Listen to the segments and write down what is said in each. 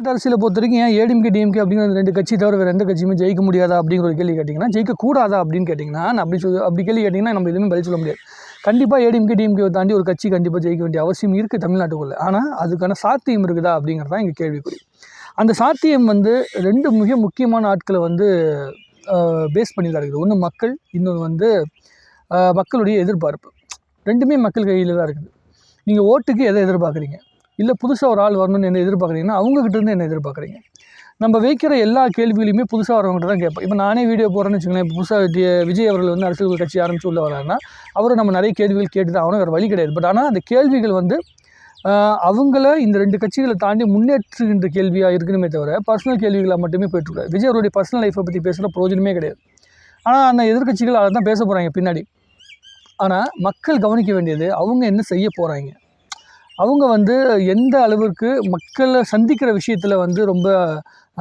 தமிழ்நாட்டு அரசியலை பொறுத்த வரைக்கும் ஏன் ஏடிஎம்கே டிஎம்கே அப்படிங்கிற ரெண்டு கட்சி தவிர வேறு எந்த கட்சியுமே ஜெயிக்க முடியாதா அப்படிங்கிற ஒரு கேள்வி கேட்டிங்கன்னா ஜெயிக்கக்கூடாதா அப்படின்னு கேட்டிங்கன்னா நான் அப்படி சொல் அப்படி கேள்வி கேட்டிங்கன்னா நம்ம எதுவுமே பதில் சொல்ல முடியாது. கண்டிப்பாக ஏடிஎம்கே டிஎம்கே தாண்டி ஒரு கட்சி கண்டிப்பாக ஜெயிக்க வேண்டிய அவசியம் இருக்குது தமிழ்நாட்டுக்குள்ளே. ஆனால் அதுக்கான சாத்தியம் இருக்குதா அப்படிங்கிறது தான் எங்கள் கேள்விக்குறி. அந்த சாத்தியம் வந்து ரெண்டு மிக முக்கியமான ஆட்களை வந்து பேஸ் பண்ணி தான் இருக்குது. ஒன்று மக்கள் இன்னொன்று வந்து மக்களுடைய எதிர்பார்ப்பு. ரெண்டுமே மக்கள் கையில் தான் இருக்குது. நீங்கள் ஓட்டுக்கு எதை எதிர்பார்க்குறீங்க? இல்லை புதுசாக ஒரு ஆள் வரணும்னு என்ன எதிர்பார்க்குறீங்கன்னா அவங்ககிட்ட இருந்து என்ன எதிர்பார்க்குறீங்க? நம்ம வைக்கிற எல்லா கேள்விகளையுமே புதுசாக வரவங்ககிட்ட தான் கேட்போம். இப்போ நானே வீடியோ போகிறேன்னு வச்சுக்கோங்களேன். இப்போ புதுசாக விஜய் அவர்கள் வந்து அரசியல் கட்சி ஆரம்பிச்சு உள்ள வராருன்னா அவரை நம்ம நிறைய கேள்விகள் கேட்டு தான் அவனும் வேறு வழி கிடையாது. பட் ஆனால் அந்த கேள்விகள் வந்து அவங்கள இந்த ரெண்டு கட்சிகளை தாண்டி முன்னேற்றுகின்ற கேள்வியாக இருக்கணுமே தவிர பர்சனல் கேள்விகளாக மட்டுமே போயிட்டுருக்காரு விஜய் அவருடைய பர்சனல் லைஃப்பை பற்றி பேசுகிற பிரயோஜனமே கிடையாது. ஆனால் அந்த எதிர்க்கட்சிகள் அதை தான் பேச போகிறாங்க பின்னாடி. ஆனால் மக்கள் கவனிக்க வேண்டியது அவங்க என்ன செய்ய போகிறாங்க அவங்க வந்து எந்த அளவிற்கு மக்களை சந்திக்கிற விஷயத்தில் வந்து ரொம்ப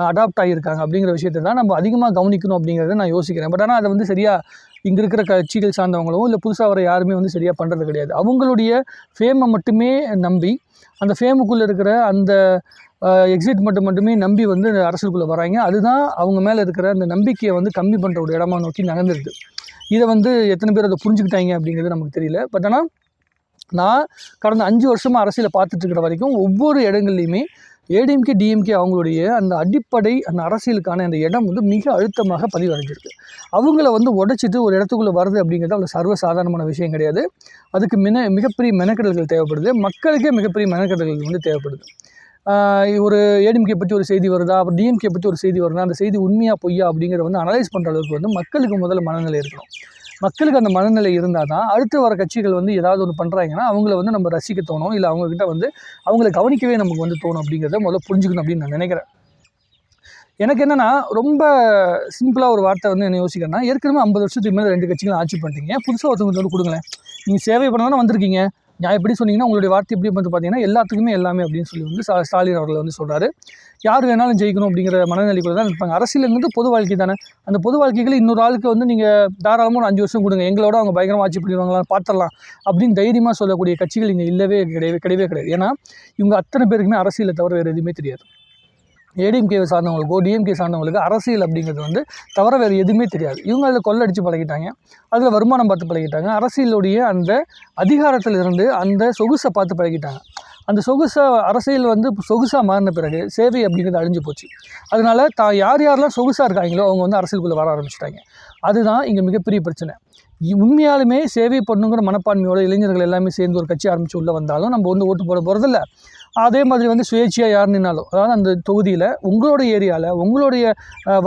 அடாப்ட் ஆகியிருக்காங்க அப்படிங்கிற விஷயத்தை தான் நம்ம அதிகமாக கவனிக்கணும் அப்படிங்கிறத நான் யோசிக்கிறேன். பட் ஆனால் அதை வந்து சரியாக இங்கே இருக்கிற கட்சிகள் சார்ந்தவங்களும் இல்லை புதுசாக வர யாருமே வந்து சரியாக பண்ணுறது கிடையாது. அவங்களுடைய ஃபேமை மட்டுமே நம்பி அந்த ஃபேமுக்குள்ளே இருக்கிற அந்த எக்ஸிட் மட்டும் மட்டுமே நம்பி வந்து அரசுக்குள்ளே வராங்க. அதுதான் அவங்க மேலே இருக்கிற அந்த நம்பிக்கையை வந்து கம்மி பண்ணுற ஒரு இடமா நோக்கி நகர்ந்துருக்கு. இதை வந்து எத்தனை பேர் அதை புரிஞ்சுக்கிட்டாங்க அப்படிங்கிறது நமக்கு தெரியல. பட் ஆனால் நான் கடந்த அஞ்சு வருஷமாக அரசியலை பார்த்துட்ருக்கிற வரைக்கும் ஒவ்வொரு இடங்கள்லையுமே ஏடிஎம்கே டிஎம்கே அவங்களுடைய அந்த அடிப்படை அந்த அரசியலுக்கான அந்த இடம் வந்து மிக அழுத்தமாக பதிவடைஞ்சிருக்கு. அவங்கள வந்து உடைச்சிட்டு ஒரு இடத்துக்குள்ளே வருது அப்படிங்கிறது அவ்வளோ சர்வசாதாரணமான விஷயம் கிடையாது. அதுக்கு மின மிகப்பெரிய மெனக்கெடல்கள் தேவைப்படுது. மக்களுக்கே மிகப்பெரிய மெனக்கெடல்கள் வந்து தேவைப்படுது. ஒரு ஏடிஎம்கே பற்றி ஒரு செய்தி வருதா? அப்புறம் டிஎம்கே பற்றி ஒரு செய்தி வருதா? அந்த செய்தி உண்மையாக பொய்யா அப்படிங்கிறத வந்து அனலைஸ் பண்ணுற அளவுக்கு வந்து மக்களுக்கு முதல்ல மனநிலை இருக்கணும். மக்களுக்கு அந்த மனநிலை இருந்தால் தான் அடுத்து வர கட்சிகள் வந்து ஏதாவது ஒன்று பண்ணுறாங்கன்னா அவங்கள வந்து நம்ம ரசிக்க தோணும். இல்லை அவங்கக்கிட்ட வந்து அவங்கள கவனிக்கவே நமக்கு வந்து தோணும் அப்படிங்கிறத முதல்ல புரிஞ்சுக்கணும் அப்படின்னு நான் நினைக்கிறேன். எனக்கு என்னென்னா ரொம்ப சிம்பிளாக ஒரு வார்த்தை வந்து என்ன யோசிக்கிறேன்னா ஏற்கனவே ஐம்பது வருஷத்துக்கு மேலே ரெண்டு கட்சிகளும் ஆட்சி பண்ணிட்டீங்க. புதுசாக ஒருத்தவங்க வந்து கொடுங்களேன். நீங்கள் சேவை பண்ண தானே வந்திருக்கீங்க. எப்படி சொன்னீங்கன்னா உங்களுடைய வார்த்தை எப்படி வந்து பார்த்தீங்கன்னா எல்லாத்துக்குமே எல்லாமே அப்படின்னு சொல்லி வந்து ஸ்டாலின் அவர்கள் வந்து சொல்கிறாரு யார் வேணாலும் ஜெயிக்கணும் அப்படிங்கிற மனநிலைக்குள்ள தான் இருப்பாங்க. அரசியலுங்கிறது பொது வாழ்க்கை தானே. அந்த பொது வாழ்க்கைகளை இன்னொரு ஆளுக்கு வந்து நீங்கள் தாராளமாக ஒரு அஞ்சு வருஷம் கொடுங்க. எங்களோட அவங்க பயங்கரமாக ஆட்சி பண்ணிடுவாங்களா பார்த்துடலாம் அப்படின்னு தைரியமாக சொல்லக்கூடிய கட்சிகள் இங்கே இல்லவே கிடையவே கிடையவே கிடையாது. ஏன்னா இவங்க அத்தனை பேருக்குமே அரசியலை தவிர வேறு எதுவுமே தெரியாது. ஏடிஎம்கே சார்ந்தவங்களுக்கோ டிஎம்கே சார்ந்தவங்களுக்கு அரசியல் அப்படிங்கிறது வந்து தவிர வேறு எதுவுமே தெரியாது. இவங்க அதில் கொள்ளடிச்சு பழகிட்டாங்க. அதில் வருமானம் பார்த்து பழகிட்டாங்க. அரசியலுடைய அந்த அதிகாரத்தில் இருந்து அந்த சொகுசை பார்த்து பழகிட்டாங்க. அந்த சொகுசை அரசியல் வந்து சொகுசாக மாறின பிறகு சேவை அப்படிங்கிறது அழிஞ்சு போச்சு. அதனால தான் யார் யாரெல்லாம் சொகுசாக இருக்காங்களோ அவங்க வந்து அரசியலுக்குள்ளே வர ஆரம்பிச்சிட்டாங்க. அதுதான் இங்கே மிகப்பெரிய பிரச்சனை. உண்மையாலுமே சேவை பண்ணுங்கிற மனப்பான்மையோட இளைஞர்கள் எல்லாமே சேர்ந்து ஒரு கட்சி ஆரம்பித்து உள்ளே வந்தாலும் நம்ம வந்து ஓட்டு போட போகிறதில்ல அதே மாதிரி வந்து சுயேட்சையாக யார் நின்னாலும் அதாவது அந்த தொகுதியில் உங்களோட ஏரியாவில் உங்களுடைய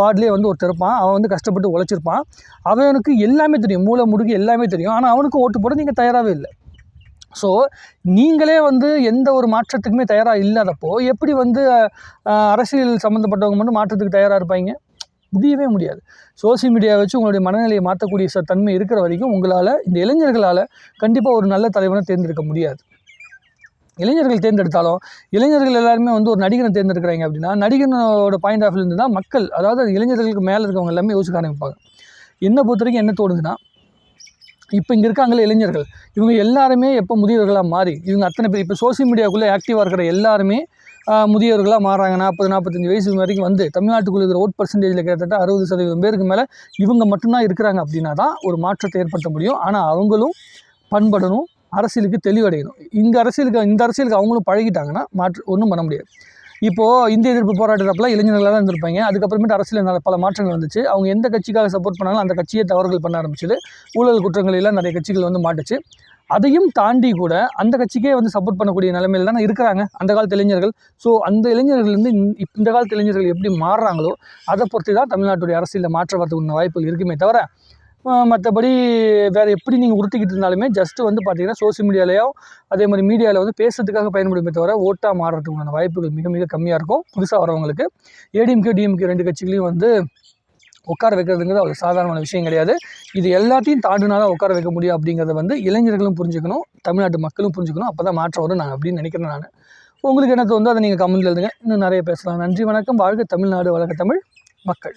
வார்டிலே வந்து ஒருத்தர் இருப்பான். அவன் வந்து கஷ்டப்பட்டு உழைச்சிருப்பான். அவனுக்கு எல்லாமே தெரியும். மூளை முடுக்கு எல்லாமே தெரியும். ஆனால் அவனுக்கு ஓட்டு போட நீங்கள் தயாராகவே இல்லை. ஸோ நீங்களே வந்து எந்த ஒரு மாற்றத்துக்குமே தயாராக இல்லாதப்போ எப்படி வந்து அரசியல் சம்மந்தப்பட்டவங்க மட்டும் மாற்றத்துக்கு தயாராக இருப்பாங்க? முடியவே முடியாது. சோசியல் மீடியா வச்சு உங்களுடைய மனநிலையை மாற்றக்கூடிய ச தன்மை இருக்கிற வரைக்கும் உங்களால் இந்த இளைஞர்களால் கண்டிப்பாக ஒரு நல்ல தலைவனை தேர்ந்தெடுக்க முடியாது. இளைஞர்கள் தேர்ந்தெடுத்தாலும் இளைஞர்கள் எல்லாருமே வந்து ஒரு நடிகனை தேர்ந்தெடுக்கிறாங்க அப்படின்னா நடிகனோட பாயிண்ட் ஆஃப் இருந்து தான் மக்கள் அதாவது இளைஞர்களுக்கு மேலே இருக்கவங்க எல்லாமே யோசிக்க ஆரம்பிப்பாங்க. என்னை பொறுத்த வரைக்கும் என்ன தோணுதுன்னா இப்போ இங்கே இருக்காங்களே இளைஞர்கள் இவங்க எல்லாருமே எப்போ முதியவர்களாக மாறி இவங்க அத்தனை பேர் இப்போ சோஷியல் மீடியாவுக்குள்ளே ஆக்டிவாக இருக்கிற எல்லாருமே முதியவர்களாக மாறாங்க நாற்பது நாற்பத்தஞ்சு வயசு வரைக்கும் வந்து தமிழ்நாட்டுக்குள்ள இருக்கிற ஓட் பர்சன்டேஜில் கிட்டத்தட்ட அறுபது சதவீதம் பேருக்கு மேலே இவங்க மட்டும்தான் இருக்கிறாங்க அப்படின்னா தான் ஒரு மாற்றத்தை ஏற்படுத்த முடியும். ஆனால் அவங்களும் பண்படணும் அரசியலுக்கு தெளிவடையணும். இந்த அரசியலுக்கு இந்த அரசியலுக்கு அவங்களும் பழகிட்டாங்கன்னா மாற்று ஒன்றும் பண்ண முடியாது. இப்போது இந்திய எதிர்ப்பு போராட்டத்தப்பெல்லாம் இளைஞர்களாக தான் இருந்திருப்பாங்க. அதுக்கப்புறமேட்டு அரசியல் பல மாற்றங்கள் வந்துச்சு. அவங்க எந்த கட்சிக்காக சப்போர்ட் பண்ணாலும் அந்த கட்சியே தவறுகள் பண்ண ஆரம்பிச்சது. ஊழல் குற்றங்களெல்லாம் நிறைய கட்சிகள் வந்து மாட்டுச்சு. அதையும் தாண்டி கூட அந்த கட்சிக்கே வந்து சப்போர்ட் பண்ணக்கூடிய நிலைமையில் தானே இருக்கிறாங்க அந்த காலத்து இளைஞர்கள். ஸோ அந்த இளைஞர்கள்லேருந்து இந்த- இந்த காலத்து இளைஞர்கள் எப்படி மாறுறாங்களோ அதை பொறுத்து தான் தமிழ்நாட்டுடைய அரசியலில் மாற்ற வரதுக்கு வாய்ப்புகள் இருக்குமே தவிர மற்றபடி வேறு எப்படி நீங்கள் உறுத்திக்கிட்டு இருந்தாலுமே ஜஸ்ட்டு வந்து பார்த்தீங்கன்னா சோஷியல் மீடியாலேயோ அதே மாதிரி மீடியாவில் வந்து பேசுறதுக்காக பயன்படுமே தவிர ஓட்டாக மாறுறதுக்குண்டான வாய்ப்புகள் மிக மிக கம்மியாக இருக்கும். புதுசாக வரவங்களுக்கு ஏடிஎம்கே டிஎம்கே ரெண்டு கட்சிகளையும் வந்து உட்கார வைக்கிறதுங்கிறது அவ்வளோ சாதாரணமான விஷயம் கிடையாது. இது எல்லாத்தையும் தாண்டினா தான் உட்கார வைக்க முடியும் அப்படிங்கிறத வந்து இளைஞர்களும் புரிஞ்சுக்கணும் தமிழ்நாட்டு மக்களும் புரிஞ்சுக்கணும். அப்போ தான் மாற்றம் வரும். நான் அப்படின்னு நினைக்கிறேன் நான். உங்களுக்கு என்ன தோணுதோ அதை நீங்கள் கமெண்ட்ல எழுதுங்க. இன்னும் நிறைய பேசலாம். நன்றி வணக்கம். வாழ்க தமிழ்நாடு வளர்க்க தமிழ் மக்கள்.